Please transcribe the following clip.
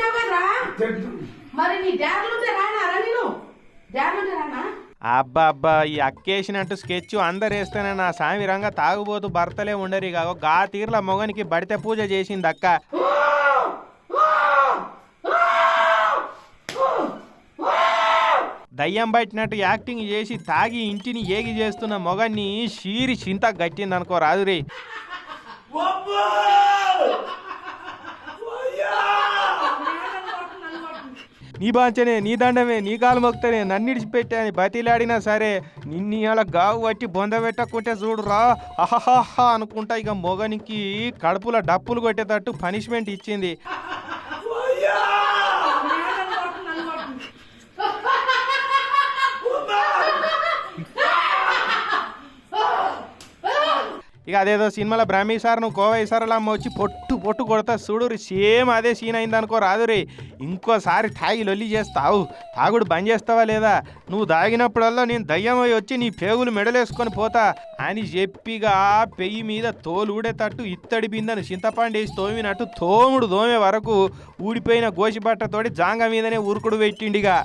తిట్టావు కదరా మరి నీ డాడ్లుంటే రానారా నేను? డాడ్లుంటే రానా? అబ్బా అబ్బా ఈ అక్కేసినట్టు స్కెచ్ అందరు వేస్తేనే నా సామి రంగా తాగుబోతు భర్తలే ఉండరు ఇక. గా తీర్ల మొగనికి బడితే పూజ చేసింది అక్క. దయ్యం పట్టినట్టు యాక్టింగ్ చేసి తాగి ఇంటిని ఏగి చేస్తున్న మొగన్ని షీరి చింత గట్టిందనుకో రాదురే. నీ బాంచనే నీ దండమే నీ కాలు మొక్తనే నన్నిడిచిపెట్టే అని బతిలాడినా సరే నిన్ను అలా గావు పట్టి బొంద పెట్టకుంటే చూడురా అహహా అనుకుంటా ఇక మొగనికి కడుపులో డప్పులు కొట్టేటట్టు పనిష్మెంట్ ఇచ్చింది. ఇక అదేదో సినిమాలో బ్రహ్మీ సార్ నువ్వు కోవై సార్లు అమ్మ వచ్చి పొట్టు పొట్టు కొడతా చూడురి సేమ్ అదే సీన్ అయిందనుకో రాదురి ఇంకోసారి తాగి లొల్లి చేస్తావు తాగుడు బంద్ చేస్తావా లేదా? నువ్వు తాగినప్పుడల్లా నేను దయ్యమై వచ్చి నీ పేగులు మెడలేసుకొని పోతా అని చెప్పిగా పెయ్యి మీద తోలు ఊడేటట్టు ఇత్తడి బిందెను చింతపండు తోమినట్టు తోముడు దోమే వరకు ఊడిపోయిన గోసిబట్టతోటి జాంగ మీదనే ఉరుకుడు పెట్టిండిగా.